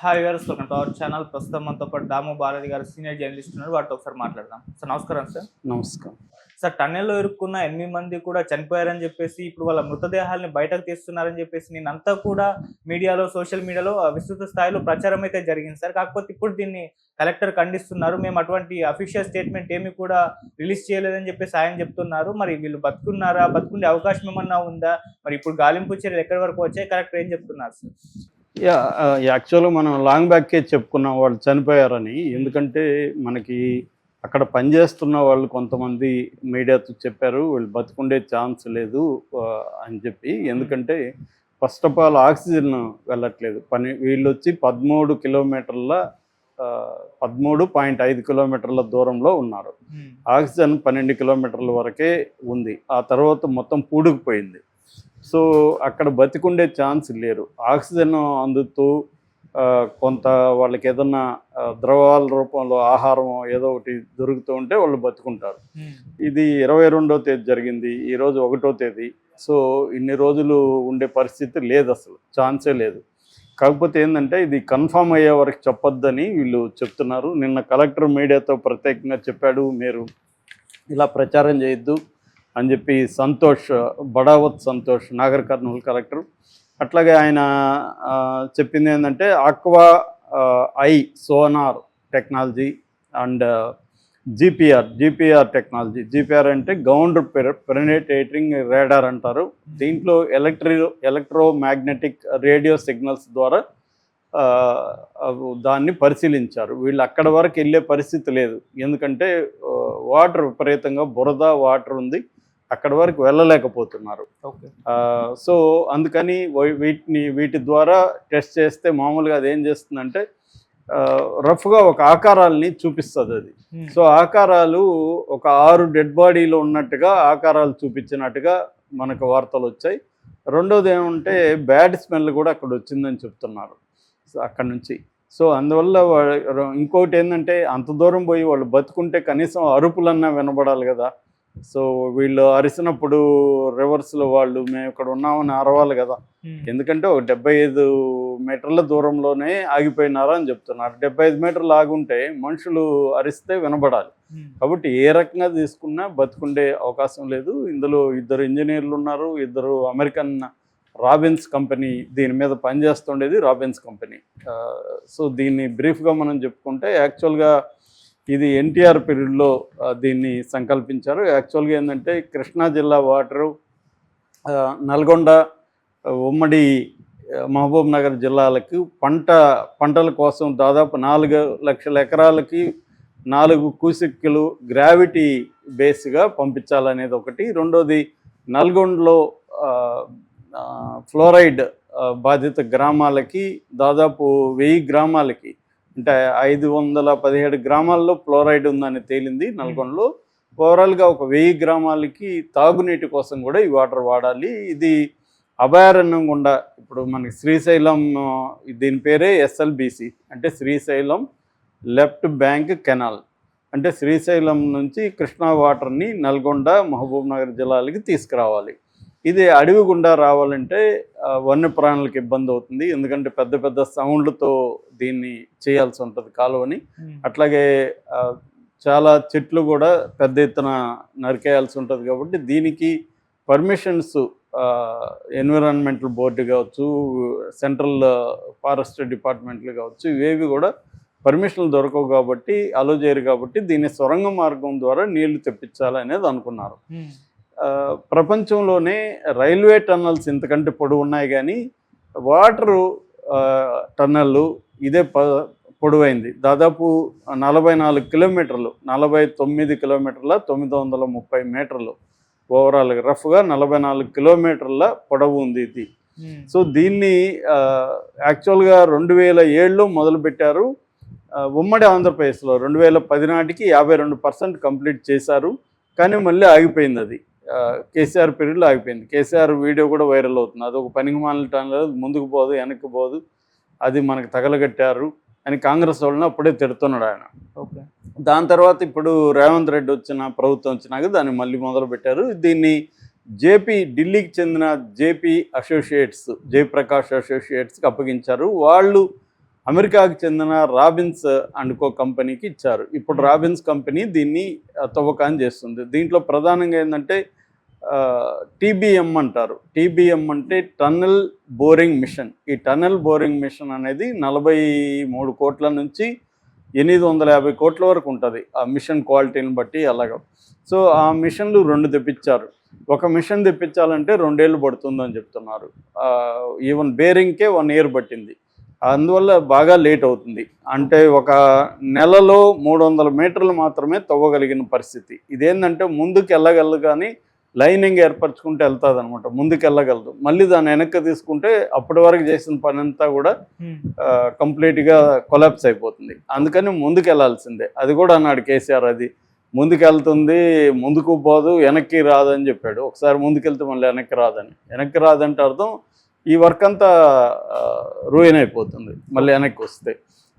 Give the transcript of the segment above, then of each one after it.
Hi గారు welcome to our channel ప్రస్తుతం మనతో పాటు దాము భారతి గారు సీనియర్ జర్నలిస్ట్ ఉన్నారు. వాటితో ఒకసారి మాట్లాడదాం. సార్ నమస్కారం సార్. నమస్కారం. సార్ టన్నెల్లో ఇరుక్కున్న ఎనిమిది మంది కూడా చనిపోయారని చెప్పేసి ఇప్పుడు వాళ్ళ మృతదేహాలని బయటకు తీస్తున్నారని చెప్పేసి నేనంతా కూడా మీడియాలో సోషల్ మీడియాలో విస్తృత స్థాయిలో ప్రచారం అయితే జరిగింది సార్. కాకపోతే ఇప్పుడు దీన్ని కలెక్టర్ ఖండిస్తున్నారు. మేము అటువంటి అఫీషియల్ స్టేట్మెంట్ ఏమి కూడా రిలీజ్ చేయలేదని చెప్పేసి ఆయన చెప్తున్నారు. మరి వీళ్ళు బతుకున్నారా? బతుకునే అవకాశం ఏమన్నా ఉందా? మరి ఇప్పుడు గాలింపు చర్యలు ఎక్కడి వరకు వచ్చాయి? కలెక్టర్ ఏం చెప్తున్నారు సార్? యా యాక్చువల్గా మనం లాంగ్ బ్యాక్కే చెప్పుకున్నాం వాళ్ళు చనిపోయారని. ఎందుకంటే మనకి అక్కడ పనిచేస్తున్న వాళ్ళు కొంతమంది మీడియాతో చెప్పారు వీళ్ళు బతుకుండే ఛాన్స్ లేదు అని చెప్పి. ఎందుకంటే ఫస్ట్ ఆఫ్ ఆల్ ఆక్సిజన్ వెళ్ళట్లేదు. పని వీళ్ళు వచ్చి పదమూడు కిలోమీటర్ల పదమూడు పాయింట్ ఐదు కిలోమీటర్ల దూరంలో ఉన్నారు. ఆక్సిజన్ పన్నెండు కిలోమీటర్ల వరకే ఉంది. ఆ తర్వాత మొత్తం పూడుకుపోయింది. సో అక్కడ బతికుండే ఛాన్స్ లేరు. ఆక్సిజన్ అందుతూ కొంత వాళ్ళకి ఏదన్నా ద్రవాల రూపంలో ఆహారం ఏదో ఒకటి దొరుకుతూ ఉంటే వాళ్ళు బతుకుంటారు. ఇది ఇరవై రెండో తేదీ జరిగింది. ఈరోజు ఒకటో తేదీ. సో ఇన్ని రోజులు ఉండే పరిస్థితి లేదు అసలు. ఛాన్సే లేదు. కాకపోతే ఏంటంటే ఇది కన్ఫామ్ అయ్యే వరకు చెప్పొద్దని వీళ్ళు చెప్తున్నారు. నిన్న కలెక్టర్ మీడియాతో ప్రత్యేకంగా చెప్పాడు. మీరు ఇలా ప్రచారం చేయొద్దు. అని చెప్పి సంతోష్ బడావత్ సంతోష్ నాగర్ కర్నూలు కలెక్టర్. అట్లాగే ఆయన చెప్పింది ఏంటంటే aqua I sonar technology and GPR GPR technology. GPR అంటే గౌండ్ పెరినేటేటింగ్ రేడార్ అంటారు. దీంట్లో ఎలక్ట్రి ఎలక్ట్రో మ్యాగ్నెటిక్ రేడియో సిగ్నల్స్ ద్వారా దాన్ని పరిశీలించారు. వీళ్ళు అక్కడ వరకు వెళ్ళే పరిస్థితి లేదు. ఎందుకంటే వాటర్ విపరీతంగా బురద వాటర్ ఉంది. అక్కడ వరకు వెళ్ళలేకపోతున్నారు. సో అందుకని వీటిని వీటి ద్వారా టెస్ట్ చేస్తే మామూలుగా అది ఏం చేస్తుందంటే రఫ్గా ఒక ఆకారాలని చూపిస్తుంది అది. సో ఆకారాలు ఒక ఆరు డెడ్ బాడీలో ఉన్నట్టుగా ఆకారాలు చూపించినట్టుగా మనకు వార్తలు వచ్చాయి. రెండోది ఏమంటే బ్యాడ్ స్మెల్ కూడా అక్కడ వచ్చిందని చెప్తున్నారు. సో అక్కడ నుంచి. సో అందువల్ల ఇంకోటి ఏంటంటే అంత దూరం పోయి వాళ్ళు బతుకుంటే కనీసం అరుపులన్నా వినబడాలి కదా. సో వీళ్ళు అరిసినప్పుడు రివర్స్లో వాళ్ళు మేము ఇక్కడ ఉన్నామని అరవాలి కదా. ఎందుకంటే ఒక డెబ్బై ఐదు మీటర్ల దూరంలోనే ఆగిపోయినారా అని చెప్తున్నారు. డెబ్బై ఐదు మీటర్లు ఆగుంటే మనుషులు అరిస్తే వినబడాలి. కాబట్టి ఏ రకంగా తీసుకున్నా బతుకుండే అవకాశం లేదు. ఇందులో ఇద్దరు ఇంజనీర్లు ఉన్నారు. ఇద్దరు అమెరికన్ రాబిన్స్ కంపెనీ దీని మీద పనిచేస్తుండేది రాబిన్స్ కంపెనీ. సో దీన్ని బ్రీఫ్గా మనం చెప్పుకుంటే యాక్చువల్గా ఇది ఎన్టీఆర్ పీరియడ్లో దీన్ని సంకల్పించారు. యాక్చువల్గా ఏంటంటే కృష్ణా జిల్లా వాటరు నల్గొండ ఉమ్మడి మహబూబ్నగర్ మహబూబ్ నగర్ జిల్లాలకు పంట పంటల కోసం దాదాపు నాలుగు లక్షల ఎకరాలకి నాలుగు కూసిక్కులు గ్రావిటీ బేస్గా పంపించాలనేది ఒకటి. రెండోది నల్గొండలో ఫ్లోరైడ్ బాధిత గ్రామాలకి దాదాపు వెయ్యి గ్రామాలకి అంటే ఐదు వందల పదిహేడు గ్రామాల్లో ఫ్లోరైడ్ ఉందని తేలింది నల్గొండలో. ఓవరాల్గా ఒక వెయ్యి గ్రామాలకి తాగునీటి కోసం కూడా ఈ వాటర్ వాడాలి. ఇది అభయారణ్యం గుండా ఇప్పుడు మనకి శ్రీశైలం దీని పేరే ఎస్ఎల్బిసి. అంటే శ్రీశైలం లెఫ్ట్ బ్యాంక్ కెనాల్. అంటే శ్రీశైలం నుంచి కృష్ణా వాటర్ని నల్గొండ మహబూబ్ నగర్ జిల్లాలకి తీసుకురావాలి. ఇది అడవి గుండా రావాలంటే వన్యప్రాణులకు ఇబ్బంది అవుతుంది. ఎందుకంటే పెద్ద పెద్ద సౌండ్లతో దీన్ని చేయాల్సి ఉంటుంది కాలువని. అట్లాగే ఆ, చాలా చెట్లు కూడా పెద్ద ఎత్తున నరికేయాల్సి ఉంటుంది కాబట్టి దీనికి పర్మిషన్స్ ఎన్విరాన్మెంటల్ బోర్డు కావచ్చు సెంట్రల్ ఫారెస్ట్ డిపార్ట్మెంట్లు కావచ్చు ఇవేవి కూడా పర్మిషన్లు దొరకవు కాబట్టి అలో చేయరు కాబట్టి దీన్ని సొరంగ మార్గం ద్వారా నీళ్ళు తెప్పించాలనేది అనుకున్నారు. ఆ, ప్రపంచంలోనే రైల్వే టన్నల్స్ ఇంతకంటే పొడవు ఉన్నాయి కానీ వాటరు టన్నళ్ళు ఇదే ప పొడవైంది. దాదాపు నలభై నాలుగు కిలోమీటర్లు నలభై తొమ్మిది కిలోమీటర్ల తొమ్మిది వందల ముప్పై మీటర్లు. ఓవరాల్గా రఫ్గా నలభై నాలుగు కిలోమీటర్ల పొడవు ఉంది ఇది. సో దీన్ని యాక్చువల్గా రెండు వేల ఏడులో మొదలుపెట్టారు. ఉమ్మడి ఆంధ్రప్రదేశ్లో రెండు వేల పది నాటికి యాభై రెండు పర్సెంట్ కంప్లీట్ చేశారు. కానీ మళ్ళీ ఆగిపోయింది అది. కేసీఆర్ పీరియడ్లో ఆగిపోయింది. కేసీఆర్ వీడియో కూడా వైరల్ అవుతుంది. అది ఒక పనికి మాలిన ముందుకు పోదు వెనక్కి పోదు. అది మనకు తగలగట్టారు అని కాంగ్రెస్ వాళ్ళని అప్పుడే తిడుతున్నాడు ఆయన. ఓకే. దాని తర్వాత ఇప్పుడు రేవంత్ రెడ్డి వచ్చిన ప్రభుత్వం వచ్చినాక దాన్ని మళ్ళీ మొదలు పెట్టారు దీన్ని జేపీ ఢిల్లీకి చెందిన జేపీ అసోసియేట్స్ జయప్రకాష్ అసోసియేట్స్కి అప్పగించారు. వాళ్ళు అమెరికాకు చెందిన రాబిన్స్ అండ్ కో కంపెనీకి ఇచ్చారు. ఇప్పుడు రాబిన్స్ కంపెనీ దీన్ని తవ్వకాన్ని చేస్తుంది. దీంట్లో ప్రధానంగా ఏంటంటే టీబీఎం అంటారు. టీబీఎం అంటే టన్నెల్ బోరింగ్ మిషన్. ఈ టన్నెల్ బోరింగ్ మిషన్ అనేది నలభై మూడు కోట్ల నుంచి ఎనిమిది వందల యాభై కోట్ల వరకు ఉంటుంది. ఆ మిషన్ క్వాలిటీని బట్టి అలాగా. సో ఆ మిషన్లు రెండు తెప్పించారు. ఒక మిషన్ తెప్పించాలంటే రెండేళ్ళు పడుతుందని చెప్తున్నారు. ఈవెన్ బేరింగ్కే వన్ ఇయర్ పట్టింది. అందువల్ల బాగా లేట్ అవుతుంది. అంటే ఒక నెలలో మూడు వందల మీటర్లు మాత్రమే తవ్వగలిగిన పరిస్థితి. ఇదేంటంటే ముందుకు వెళ్ళగలదు కానీ లైనింగ్ ఏర్పరచుకుంటే వెళ్తుంది అనమాట ముందుకు వెళ్ళగలదు మళ్ళీ దాన్ని వెనక్కి తీసుకుంటే అప్పటి వరకు చేసిన పని అంతా కూడా కంప్లీట్గా కొలాప్స్ అయిపోతుంది. అందుకని ముందుకు వెళ్ళాల్సిందే అది కూడా అన్నాడు కేసీఆర్ అది. ముందుకు వెళ్తుంది ముందుకు పోదు వెనక్కి రాదని చెప్పాడు. ఒకసారి ముందుకెళ్తే మళ్ళీ వెనక్కి రాదని. వెనక్కి రాదంటే అర్థం ఈ వర్క్ అంతా రూయిన్ అయిపోతుంది. మళ్ళీ వెనక్కి వస్తే.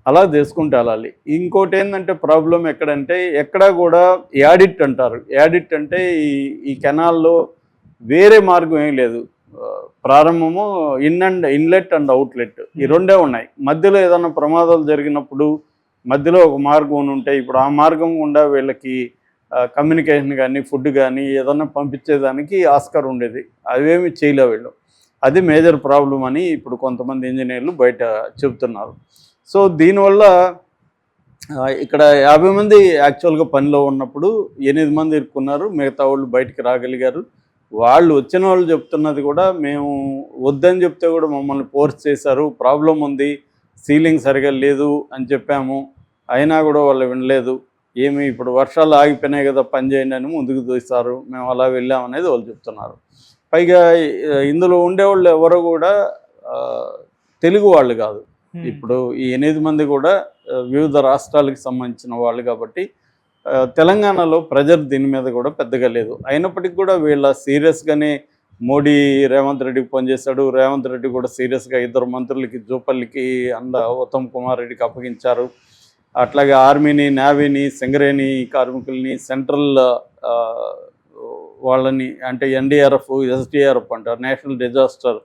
అలా చేసుకుంటూ వెళ్ళాలి ఇంకోటి ఏంటంటే ప్రాబ్లం ఎక్కడంటే ఎక్కడా కూడా యాడిట్ అంటారు. యాడిట్ అంటే ఈ ఈ కెనాల్లో వేరే మార్గం ఏం లేదు. ప్రారంభము in and inlet and outlet ఈ రెండే ఉన్నాయి. మధ్యలో ఏదైనా ప్రమాదాలు జరిగినప్పుడు మధ్యలో ఒక మార్గం ఉంటే ఇప్పుడు ఆ మార్గం గుండా వీళ్ళకి కమ్యూనికేషన్ కానీ ఫుడ్ కానీ ఏదన్నా పంపించేదానికి ఆస్కార్ ఉండేది. అవేమి చేయలే వీళ్ళు. అది మేజర్ ప్రాబ్లం అని ఇప్పుడు కొంతమంది ఇంజనీర్లు బయట చెబుతున్నారు. సో దీనివల్ల ఇక్కడ యాభై మంది యాక్చువల్గా పనిలో ఉన్నప్పుడు ఎనిమిది మంది ఇరుక్కున్నారు మిగతా వాళ్ళు బయటికి రాగలిగారు. వాళ్ళు వచ్చిన వాళ్ళు చెప్తున్నది కూడా మేము వద్దని చెప్తే కూడా మమ్మల్ని ఫోర్స్ చేశారు ప్రాబ్లం ఉంది సీలింగ్ సరిగా లేదు అని చెప్పాము. అయినా కూడా వాళ్ళు వినలేదు. ఏమి ఇప్పుడు వర్షాలు ఆగిపోయినాయి కదా పని చేయండి అని ముందుకు చూస్తారు మేము అలా వెళ్ళామనేది వాళ్ళు చెప్తున్నారు. పైగా ఇందులో ఉండేవాళ్ళు ఎవరు కూడా తెలుగు వాళ్ళు కాదు. ఇప్పుడు ఈ ఎనిమిది మంది కూడా వివిధ రాష్ట్రాలకు సంబంధించిన వాళ్ళు కాబట్టి తెలంగాణలో ప్రెజర్ దీని మీద కూడా పెద్దగా లేదు. అయినప్పటికీ కూడా వీళ్ళ సీరియస్గానే మోడీ రేవంత్ రెడ్డికి పనిచేశాడు రేవంత్ రెడ్డి కూడా సీరియస్గా ఇద్దరు మంత్రులకి జూపల్లికి అంద ఉత్తమ్ కుమార్ రెడ్డికి అప్పగించారు. అట్లాగే ఆర్మీని నేవీని సింగరేణి కార్మికుల్ని సెంట్రల్ వాళ్ళని అంటే ఎన్డీఆర్ఎఫ్ ఎస్డిఆర్ఎఫ్ అంటారు. National disaster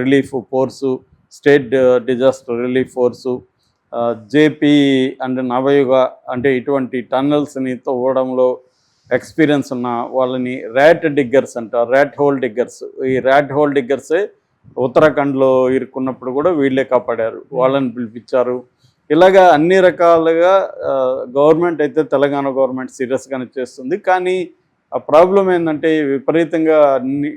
relief force state disaster relief force JP and Navayuga అంటే ఇటువంటి టన్నల్స్ని తవ్వడంలో ఎక్స్పీరియన్స్ ఉన్న వాళ్ళని ర్యాట్ డిగ్గర్స్ అంటారు. Rat hole diggers. ఈ ర్యాట్ హోల్ డిగ్గర్సే ఉత్తరాఖండ్లో ఇరుక్కున్నప్పుడు కూడా వీళ్ళే కాపాడారు. వాళ్ళని పిలిపించారు. ఇలాగా అన్ని రకాలుగా గవర్నమెంట్ అయితే తెలంగాణ గవర్నమెంట్ సీరియస్గానే చేస్తుంది. కానీ ఆ ప్రాబ్లం ఏంటంటే విపరీతంగా అన్ని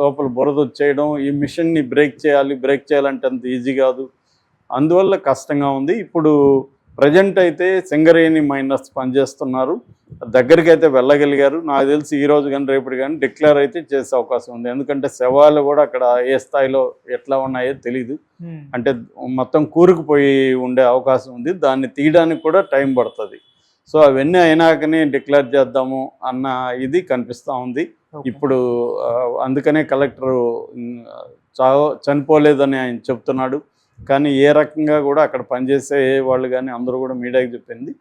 లోపల బురద వచ్చేయడం ఈ మిషన్ని బ్రేక్ చేయాలి బ్రేక్ చేయాలంటే అంత ఈజీ కాదు. అందువల్ల కష్టంగా ఉంది. ఇప్పుడు ప్రజెంట్ అయితే సింగరేణి మైనర్స్ పనిచేస్తున్నారు. దగ్గరికి అయితే వెళ్ళగలిగారు. నాకు తెలిసి ఈ రోజు కానీ రేపటి కానీ డిక్లేర్ అయితే చేసే అవకాశం ఉంది. ఎందుకంటే శవాలు కూడా అక్కడ ఏ స్థాయిలో ఎట్లా ఉన్నాయో తెలియదు అంటే మొత్తం కూరుకుపోయి ఉండే అవకాశం ఉంది. దాన్ని తీయడానికి కూడా టైం పడుతుంది. సో అవన్నీ అయినాకనే డిక్లేర్ చేద్దాము అన్న ఇది కనిపిస్తూ ఉంది. ఇప్పుడు అందుకనే కలెక్టర్ చావ చనిపోలేదని ఆయన చెప్తున్నాడు. కానీ ఏ రకంగా కూడా అక్కడ పనిచేసే వాళ్ళు కానీ అందరూ కూడా మీడియాకి చెప్పింది.